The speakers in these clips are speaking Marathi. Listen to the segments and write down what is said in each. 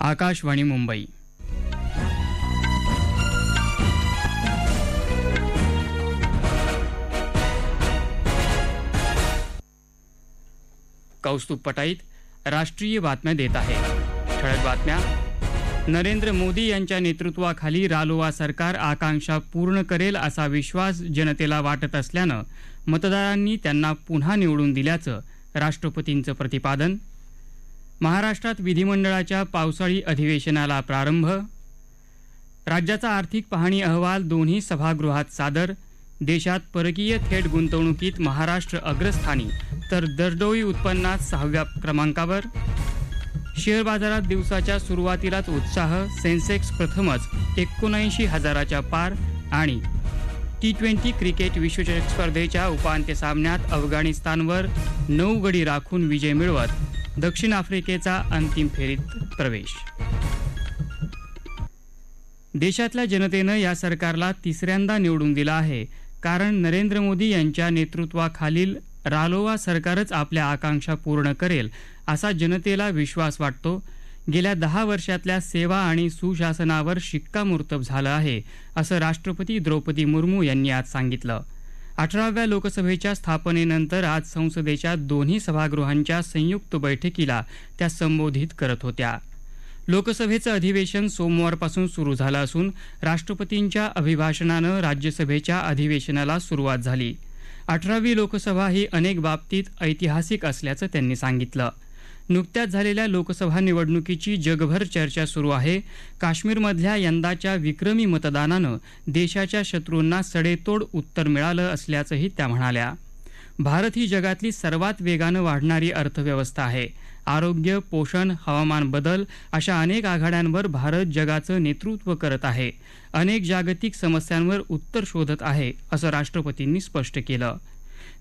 आकाशवाणी मुंबई. कौस्तुभ पटाईत राष्ट्रीय बातम्या देत आहे. ठळक बातम्या. नरेंद्र मोदी यांच्या नेतृत्वाखाली रालोआ सरकार आकांक्षा पूर्ण करेल असा विश्वास जनतेला वाटत असल्यानं मतदारांनी त्यांना पुन्हा निवडून दिल्याचं राष्ट्रपतींचं प्रतिपादन महाराष्ट्रात विधिमंडळाच्या पावसाळी अधिवेशनाला प्रारंभ. राज्याचा आर्थिक पाहणी अहवाल दोन्ही सभागृहात सादर. देशात परकीय थेट गुंतवणुकीत महाराष्ट्र अग्रस्थानी तर दरडोई उत्पन्नात सहाव्या क्रमांकावर. शेअर बाजारात दिवसाच्या सुरुवातीलाच उत्साह सेन्सेक्स प्रथमच एकोणऐंशी हजाराच्या पार आणि टी ट्वेंटी क्रिकेट विश्वचषक स्पर्धेच्या उपांत्य सामन्यात अफगाणिस्तानवर नऊ गडी राखून विजय मिळवत. दक्षिण आफ्रिकेचा अंतिम फेरीत प्रवेश. देशातल्या जनतेनं या सरकारला तिसऱ्यांदा निवडून दिलं आहे. कारण नरेंद्र मोदी यांच्या नेतृत्वाखालील रालोआ सरकारच आपल्या आकांक्षा पूर्ण करेल असा जनतेला विश्वास वाटतो. गेल्या दहा वर्षातल्या सेवा आणि सुशासनावर शिक्कामोर्तब झालं आहे असं राष्ट्रपती द्रौपदी मुर्मू यांनी आज सांगितलं. अठराव्या लोकसभेच्या स्थापनेनंतर आज संसदेच्या दोन्ही सभागृहांच्या संयुक्त बैठकीला त्या संबोधित करत होत्या. लोकसभेचं अधिवेशन सोमवारपासून सुरू झालं असून राष्ट्रपतींच्या अभिभाषणानं राज्यसभेच्या अधिवेशनाला सुरुवात झाली. अठरावी लोकसभा ही अनेक बाबतीत ऐतिहासिक असल्याचं त्यांनी सांगितलं. नुकत्याच झालेल्या लोकसभा निवडणुकीची जगभर चर्चा सुरू आहे. काश्मीरमधल्या यंदाच्या विक्रमी मतदानानं देशाच्या शत्रूंना सडेतोड उत्तर मिळालं असल्याचंही त्या म्हणाल्या. भारत ही जगातली सर्वात वेगानं वाढणारी अर्थव्यवस्था आहे. आरोग्य पोषण हवामान बदल अशा अनेक आघाड्यांवर भारत जगाचं नेतृत्व करत आहे. अनेक जागतिक समस्यांवर उत्तर शोधत आहे असं राष्ट्रपतींनी स्पष्ट केलं.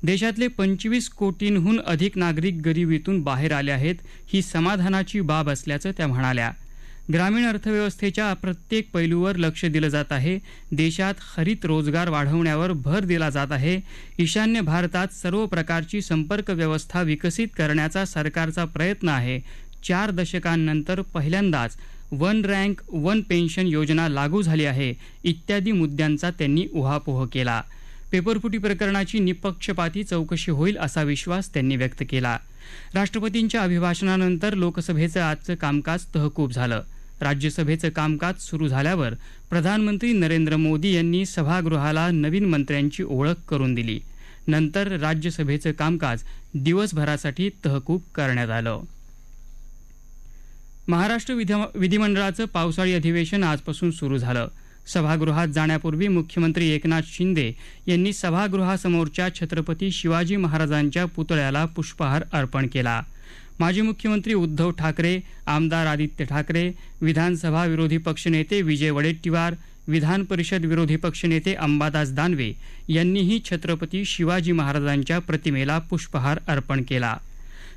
देशातले पंचवीस कोटींहून अधिक नागरिक गरिबीतून बाहेर आले आहेत ही समाधानाची बाब असल्याचं त्या म्हणाल्या. ग्रामीण अर्थव्यवस्थेच्या प्रत्येक पैलूवर लक्ष दिलं जात आहे. देशात हरित रोजगार वाढवण्यावर भर दिला जात आहे. ईशान्य भारतात सर्व प्रकारची संपर्क व्यवस्था विकसित करण्याचा सरकारचा प्रयत्न आहे. चार दशकांनंतर पहिल्यांदाच वन रँक वन पेन्शन योजना लागू झाली आहे. इत्यादी मुद्द्यांचा त्यांनी उहापोह केला. पेपरफुटी प्रकरणाची निपक्षपाती चौकशी होईल असा विश्वास त्यांनी व्यक्त केला. राष्ट्रपतींच्या अभिभाषणानंतर लोकसभेचं आजचं कामकाज तहकूब झालं. राज्यसभेचं कामकाज सुरू झाल्यावर प्रधानमंत्री नरेंद्र मोदी यांनी सभागृहाला नवीन मंत्र्यांची ओळख करून दिली. नंतर राज्यसभेचं कामकाज दिवसभरासाठी तहकूब करण्यात आलं. महाराष्ट्र विधिमंडळाचं पावसाळी अधिवेशन आजपासून सुरू झालं. सभागृहात जाण्यापूर्वी मुख्यमंत्री एकनाथ शिंदे यांनी सभागृहासमोरच्या छत्रपती शिवाजी महाराजांच्या पुतळ्याला पुष्पहार अर्पण केला. माजी मुख्यमंत्री उद्धव ठाकरे आमदार आदित्य ठाकरे विधानसभा विरोधी पक्षनेते विजय वडेट्टीवार विधान परिषद विरोधी पक्षनेते अंबादास दानवे यांनीही छत्रपती शिवाजी महाराजांच्या प्रतिमेला पुष्पहार अर्पण केला.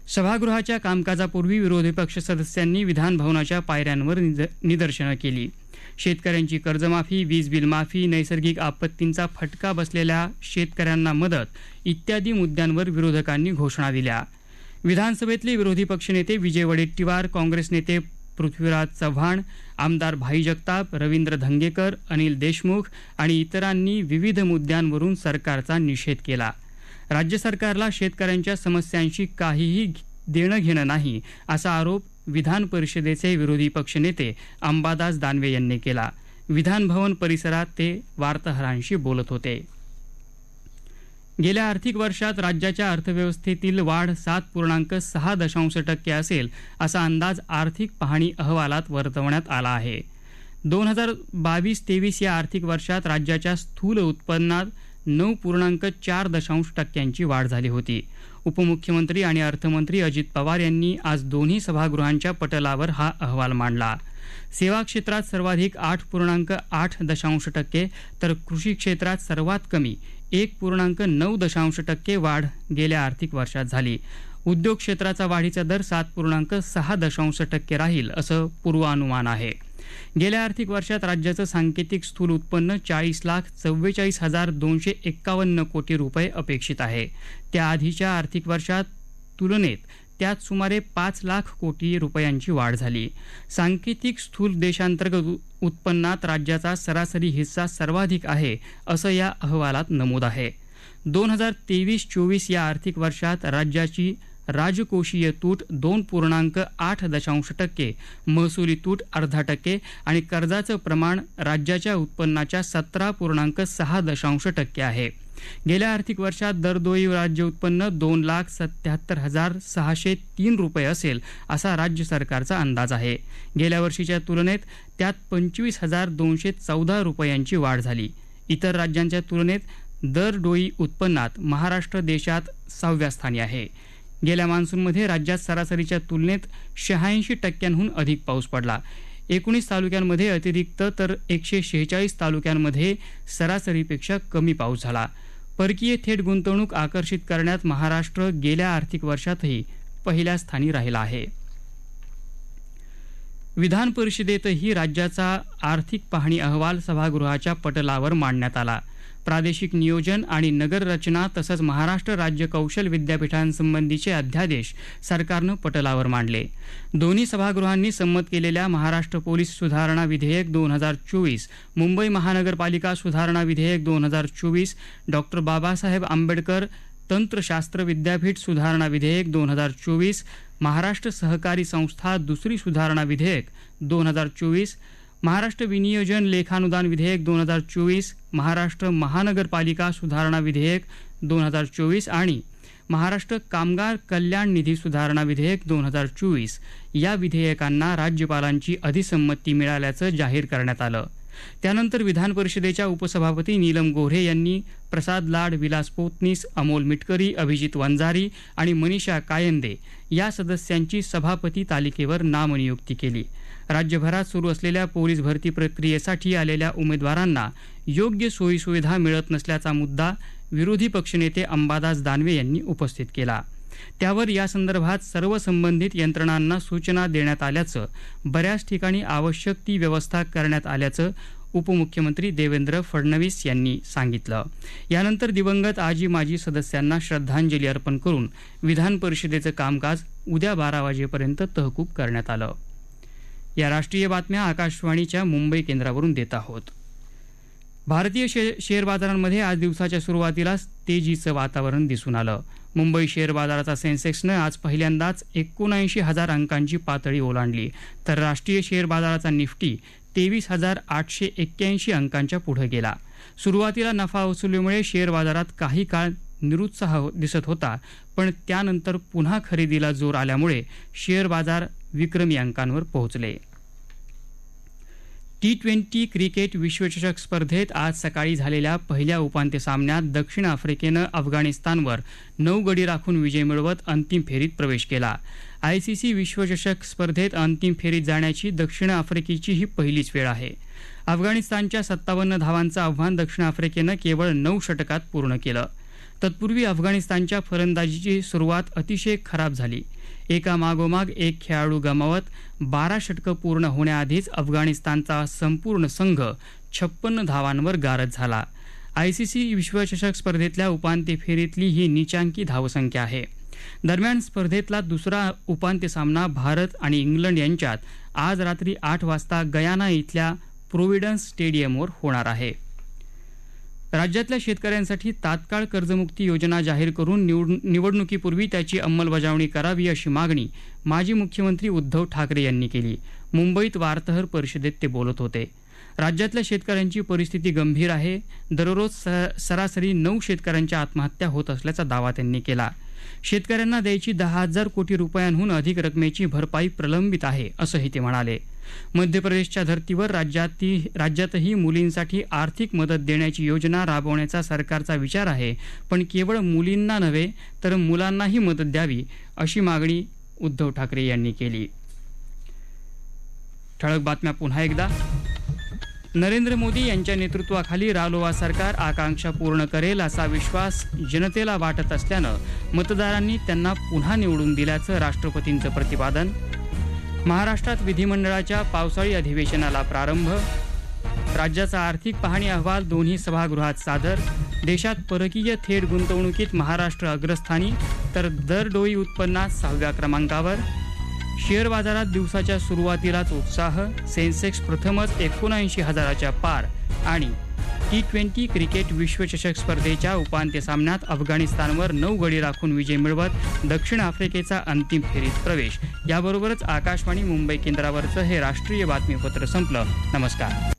सभागृहाच्या कामकाजापूर्वी विरोधी पक्ष सदस्यांनी विधानभवनाच्या पायऱ्यांवर निदर्शनं केली. शेतकऱ्यांची कर्जमाफी वीज बिल माफी नैसर्गिक आपत्तींचा फटका बसलेल्या शेतकऱ्यांना मदत इत्यादी मुद्द्यांवर विरोधकांनी घोषणा दिल्या. विधानसभेतले विरोधी पक्षनेते विजय वडेट्टीवार काँग्रेस नेते पृथ्वीराज चव्हाण आमदार भाई जगताप रवींद्र धंगेकर अनिल देशमुख आणि इतरांनी विविध मुद्द्यांवरून सरकारचा निषेध केला. राज्य सरकारला शेतकऱ्यांच्या समस्यांशी काहीही देणं घेणं नाही असा आरोप विधान परिषदेचे विरोधी पक्षनेते अंबादास दानवे यांनी केला. विधानभवन परिसरात ते वार्ताहरांशी बोलत होते. गेल्या आर्थिक वर्षात राज्याच्या अर्थव्यवस्थेतील वाढ सात पूर्णांक सहा दशांश टक्के असेल असा अंदाज आर्थिक पाहणी अहवालात वर्तवण्यात आला आहे. दोन हजार बावीस तेवीस या आर्थिक वर्षात राज्याच्या स्थूल उत्पन्नात नऊ पूर्णांक चार दशांश टक्क्यांची वाढ झाली होती. उपमुख्यमंत्री आणि अर्थमंत्री अजित पवार यांनी आज दोन्ही सभागृहांच्या पटलावर हा अहवाल मांडला. सेवा क्षेत्रात सर्वाधिक आठ पूर्णांक आठ दशांश टक्के तर कृषी क्षेत्रात सर्वात कमी एक पूर्णांक नऊ दशांश टक्के वाढ गेल्या आर्थिक वर्षात झाली. उद्योग क्षेत्राचा वाढीचा दर सात पूर्णांक सहा दशांश टक्के राहील असं पूर्वानुमान आहे. गेल्या आर्थिक वर्षात राज्याचं सांकेतिक स्थूल उत्पन्न चाळीस लाख चव्वेचाळीस हजार दोनशे एक्कावन्न कोटी रुपये अपेक्षित आहे. त्याआधीच्या आर्थिक वर्षात तुलनेत त्यात सुमारे पाच लाख कोटी रुपयांची वाढ झाली. सांकेतिक स्थूल देशांतर्गत उत्पन्नात राज्याचा सरासरी हिस्सा सर्वाधिक आहे असं या अहवालात नमूद आहे. दोन हजार तेवीस चोवीस या आर्थिक वर्षात राज्याची राजकोषीय तूट दोन पूर्णांक आठ दशांश टक्के महसुली तूट अर्धा टक्के आणि कर्जाचं प्रमाण राज्याच्या उत्पन्नाच्या सतरा पूर्णांक सहा दशांश टक्के आहे. गेल्या आर्थिक वर्षात दरडोई राज्य उत्पन्न दोन लाख सत्याहत्तर हजार सहाशे तीन रुपये असेल असा राज्य सरकारचा अंदाज आहे. गेल्या वर्षीच्या तुलनेत त्यात पंचवीस हजार दोनशे चौदा रुपयांची वाढ झाली. इतर राज्यांच्या तुलनेत दरडोई उत्पन्नात महाराष्ट्र देशात सहाव्या स्थानी आहे. गेल्या मान्सूनमध्ये राज्यात सरासरीच्या तुलनेत शहाऐंशी टक्क्यांहून अधिक पाऊस पडला. एकोणीस तालुक्यांमध्ये अतिरिक्त तर एकशे शेहेचाळीस तालुक्यांमध्ये सरासरीपेक्षा कमी पाऊस झाला. परकीय थेट गुंतवणूक आकर्षित करण्यात महाराष्ट्र गेल्या आर्थिक वर्षातही पहिल्या स्थानी राहिला आहे. विधान परिषदेतही राज्याचा आर्थिक पाहणी अहवाल सभागृहाच्या पटलावर मांडण्यात आला. प्रादेशिक नियोजन आणि नगररचना तसंच महाराष्ट्र राज्य कौशल विद्यापीठांसंबंधीचे अध्यादेश सरकारनं पटलावर मांडले. दोन्ही सभागृहांनी संमत केलेल्या महाराष्ट्र पोलीस सुधारणा विधेयक दोन हजार चोवीस मुंबई महानगरपालिका सुधारणा विधेयक दोन हजार चोवीस डॉक्टर बाबासाहेब आंबेडकर तंत्रशास्त्र विद्यापीठ सुधारणा विधेयक दोन हजार चोवीस महाराष्ट्र सहकारी संस्था दुसरी सुधारणा विधेयक दोन हजार चोवीस महाराष्ट्र विनियोजन लेखानुदान विधेयक दोन हजार चोवीस महाराष्ट्र महानगरपालिका सुधारणा विधेयक दोन हजार चोवीस आणि महाराष्ट्र कामगार कल्याण निधी सुधारणा विधेयक दोन हजार चोवीस या विधेयकांना राज्यपालांची अधिसंमती मिळाल्याचं जाहीर करण्यात आलं. त्यानंतर विधान परिषदेच्या उपसभापती नीलम गोऱ्हे यांनी प्रसाद लाड विलास पोतनीस अमोल मिटकरी अभिजित वंजारी आणि मनीषा कायंदे या सदस्यांची सभापती तालिकेवर नामनियुक्ती केली. राज्यभरात सुरू असलेल्या पोलीस भरती प्रक्रियेसाठी आलेल्या उमेदवारांना योग्य सोयीसुविधा मिळत नसल्याचा मुद्दा विरोधी पक्षनेते अंबादास दानवे यांनी उपस्थित केला. त्यावर यासंदर्भात सर्व संबंधित यंत्रणांना सूचना देण्यात आल्याचं बऱ्याच ठिकाणी आवश्यक ती व्यवस्था करण्यात आल्याचं उपमुख्यमंत्री देवेंद्र फडणवीस यांनी सांगितलं. यानंतर दिवंगत आजी माजी सदस्यांना श्रद्धांजली अर्पण करून विधान परिषदेचं कामकाज उद्या बारा वाजेपर्यंत तहकूब करण्यात आलं. या राष्ट्रीय बातम्या आकाशवाणीच्या मुंबई केंद्रावरून देत आहोत. भारतीय शे शेअर बाजारांमध्ये आज दिवसाच्या सुरुवातीलाच तेजीचं वातावरण दिसून आलं. मुंबई शेअर बाजाराचा सेन्सेक्सनं आज पहिल्यांदाच एकोणऐंशी हजार अंकांची पातळी ओलांडली. तर राष्ट्रीय शेअर बाजाराचा निफ्टी तेवीस हजार आठशे एक्क्याऐंशी अंकांच्या पुढे गेला. सुरुवातीला नफा वसुलीमुळे शेअर बाजारात काही काळ निरुत्साह दिसत होता पण त्यानंतर पुन्हा खरेदीला जोर आल्यामुळे शेअर बाजार विक्रमी अंकांवर पोहोचले. टी ट्वेंटी क्रिकेट विश्वचषक स्पर्धेत आज सकाळी झालेल्या पहिल्या उपांत्य सामन्यात दक्षिण आफ्रिकेनं अफगाणिस्तानवर नऊ गडी राखून विजय मिळवत अंतिम फेरीत प्रवेश केला. आयसीसी विश्वचषक स्पर्धेत अंतिम फेरीत जाण्याची दक्षिण आफ्रिकेची ही पहिलीच वेळ आहे. अफगाणिस्तानच्या सत्तावन्न धावांचं आव्हान दक्षिण आफ्रिकेनं केवळ नऊ षटकात पूर्ण केलं. तत्पूर्वी अफगाणिस्तानच्या फलंदाजीची सुरुवात अतिशय खराब झाली. एका मागोमाग एक खेळाडू गमावत बारा षटकं पूर्ण होण्याआधीच अफगाणिस्तानचा संपूर्ण संघ छप्पन्न धावांवर गारद झाला. आय सी सी विश्वचषक स्पर्धेतल्या उपांत्य फेरीतली ही निचांकी धावसंख्या आहे. दरम्यान स्पर्धेतला दुसरा उपांत्य सामना भारत आणि इंग्लंड यांच्यात आज रात्री आठ वाजता गयाना इथल्या प्रोव्हिडन्स स्टेडियमवर होणार आहे. राज्यातल्या शेतकऱ्यांसाठी तात्काळ कर्जमुक्ती योजना जाहीर करून निवड निवडणुकीपूर्वी त्याची अंमलबजावणी करावी अशी मागणी माजी मुख्यमंत्री उद्धव ठाकरे यांनी केली. मुंबईत वार्ताहर परिषदेत ते बोलत होते. राज्यातल्या शेतकऱ्यांची परिस्थिती गंभीर आहे. दररोज स- सरासरी नऊ शेतकऱ्यांच्या आत्महत्या होत असल्याचा दावा त्यांनी केला. शेतकऱ्यांना द्यायची दहा हजार कोटी रुपयांहून अधिक रकमेची भरपाई प्रलंबित आहे असंही ते म्हणाले. मध्य प्रदेशच्या धर्तीवर राज्याती राज्यातही मुलींसाठी आर्थिक मदत देण्याची योजना राबवण्याचा सरकारचा विचार आहे. पण केवळ मुलींना नव्हे तर मुलांनाही मदत द्यावी अशी मागणी उद्धव ठाकरे यांनी केली. ठळक बातम्या पुन्हा एकदा. नरेंद्र मोदी यांच्या नेतृत्वाखाली रालोआ सरकार आकांक्षा पूर्ण करेल असा विश्वास जनतेला वाटत असल्यानं मतदारांनी त्यांना पुन्हा निवडून दिल्याचं राष्ट्रपतींचं प्रतिपादन महाराष्ट्रात विधिमंडळाच्या पावसाळी अधिवेशनाला प्रारंभ. राज्याचा आर्थिक पाहणी अहवाल दोन्ही सभागृहात सादर. देशात परकीय थेट गुंतवणुकीत महाराष्ट्र अग्रस्थानी तर दरडोई उत्पन्नात सहाव्या क्रमांकावर. शेअर बाजारात दिवसाच्या सुरुवातीलाच उत्साह सेन्सेक्स प्रथमच एकोणऐंशी हजाराच्या पार आणि टी ट्वेंटी क्रिकेट विश्वचषक स्पर्धेच्या उपांत्य सामन्यात अफगाणिस्तानवर नऊ गडी राखून विजय मिळवत दक्षिण आफ्रिकेचा अंतिम फेरीत प्रवेश. याबरोबरच आकाशवाणी मुंबई केंद्रावरचं हे राष्ट्रीय बातमीपत्र संपलं. नमस्कार.